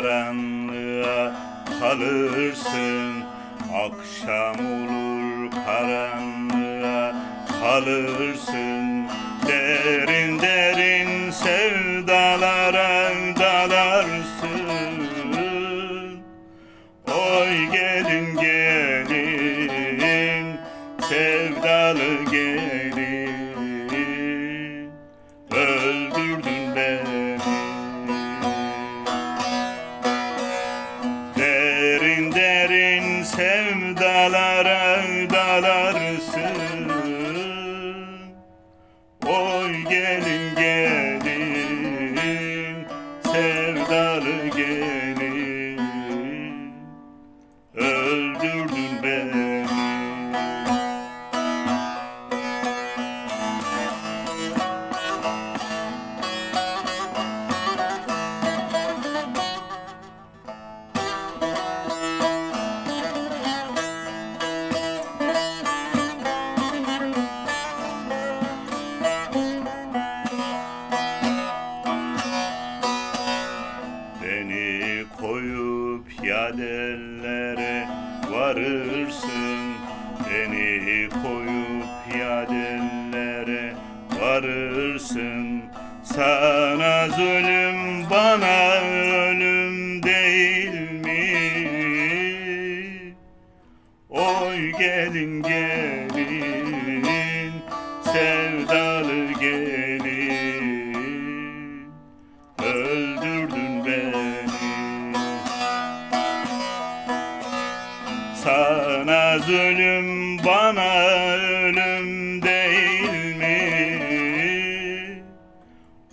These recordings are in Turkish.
karanlığa kalırsın. Akşam olur karanlığa kalırsın. Derin derin sevdalara yarısı yadellere varırsın. Beni koyup yadellere varırsın. Sana zulüm bana ölüm değil mi? Oy gelin gelin sevdalı gelin Sana zulüm bana ölüm değil mi?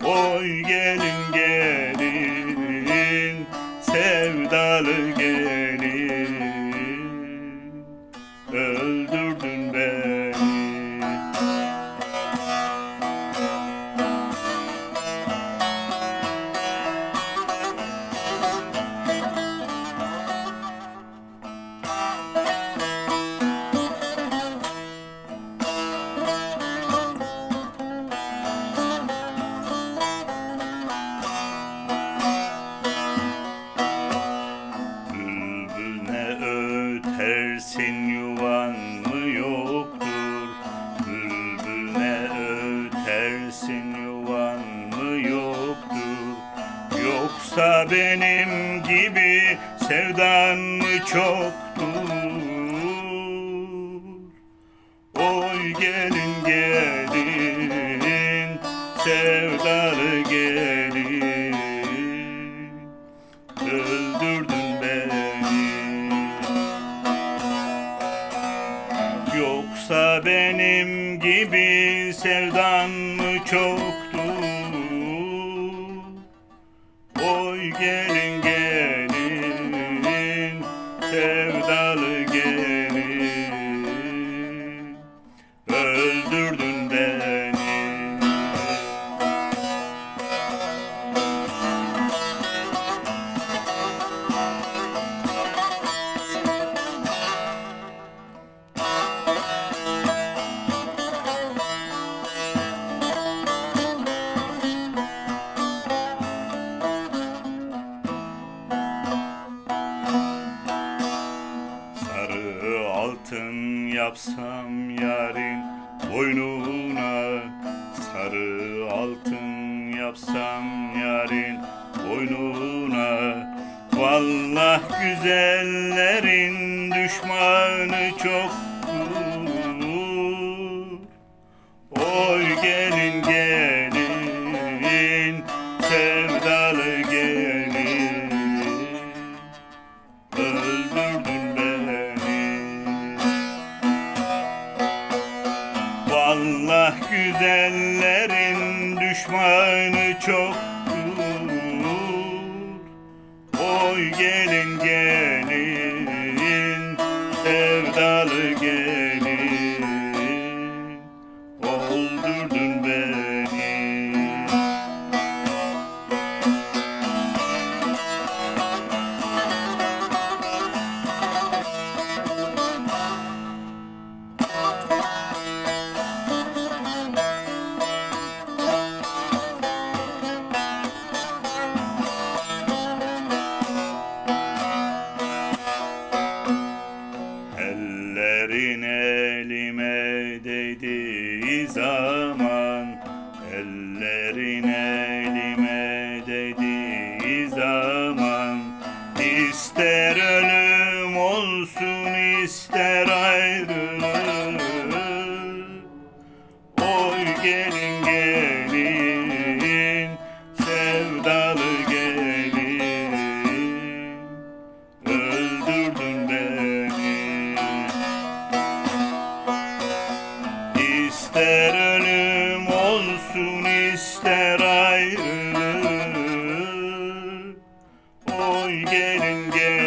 Oy gelin gelin sevdalı gelin yuvan mı yoktur Bülbül ne ötersin. Yuvan mı yoktur? Yoksa benim gibi sevdan mı çoktur? Oy gelin gelin gibi sevdan mı çoktur? Oy gelin gelin altın yapsam yarın boynuna Sarı altın yapsam yarın boynuna Vallah güzellerin düşmanı çoktur Vallah güzellerin düşmanı çoktur Oy gelin gelin sevdalı Ellerin elime dediği zaman İster ölüm olsun ister ayrılık. Oy gelin again and again.